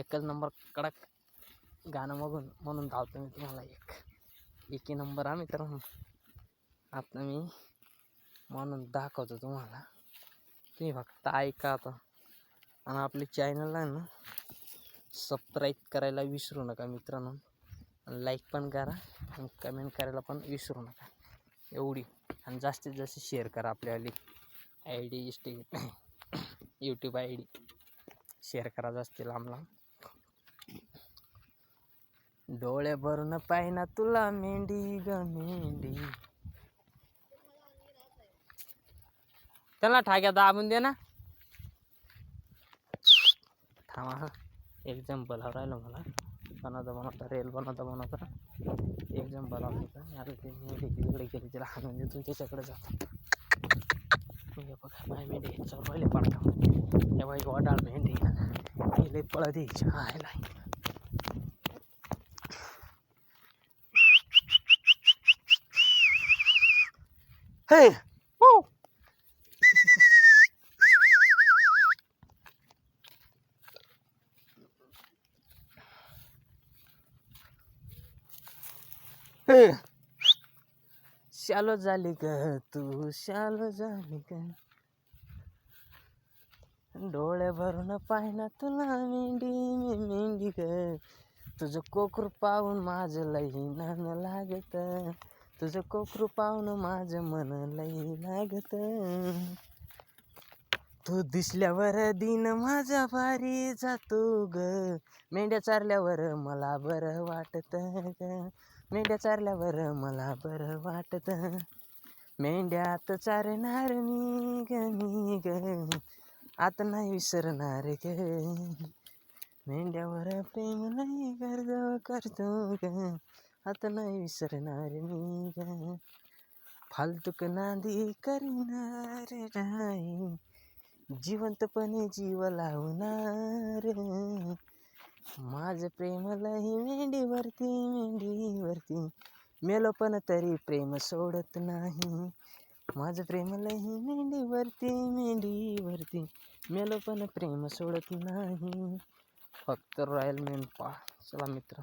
एकच नंबर कडक गाणं बघून म्हणून धावतो मी तुम्हाला एक. एकी नंबर आम्ही मित्रांनो आता मी म्हणून दाखवतो तुम्हाला. तुम्ही फक्त ऐका आता. आणि आपले चॅनलला ना सबस्क्राईब करायला विसरू नका मित्रांनो. लाईक पण करा आणि कमेंट करायला पण विसरू नका. एवढी. आणि जास्तीत जास्त शेअर करा आपल्यावाली आय डी इस्टी यूट्यूब आय डी शेअर करा जास्त लांब लांब. डोळे भरून पाहिना तुला मेंढी ग मेंढी. त्याला ठाक्या दाबून दे ना. थांबा हा. एक्झाम्पल हा राहिलं मला. बनवता बनवता. रेल बनवता बनवता एक्झाम्पल आपलं अरे ते मेंढी तिकडे गेली तिला हाणून देतो त्याच्याकडे जातो. बघा बाय मेंढी याच्यावर पहिले पडका हे बाई वडाळ मेंढी पळत. यायची हायला हे हो हे शालो झाली ग तू शालो झाली ग डोळे भरून पाहिना तुला मेंढी मी मेंढी ग. तुझं कोकरू पाहून माझं लई नान लागत. तुझं कोकरू पाहून माझं मन लई लागत. तू दिसल्यावर दिन माझा भारी जातो ग. मेंढ्या चारल्यावर मला बरं वाटत ग. मेंढ्या चारल्यावर मला बरं वाटत. मेंढ्यात चारणार मी ग मी ग. आता नाही विसरणार ग. मेंढ्यावर प्रेम नाही करतो करतो ग. आता नाही विसरणार मी ग. फालतूक नांदी करणार नाही. जिवंतपणे जीव लावणार. माझं प्रेम मेंढीवरती मेंढीवरती मेलो पण तरी प्रेम सोडत नाही. माझं प्रेम मेंढीवरती मेंढीवरती मेलो पण प्रेम सोडत नाही. फक्त रॉयल मेन पा चला मित्र.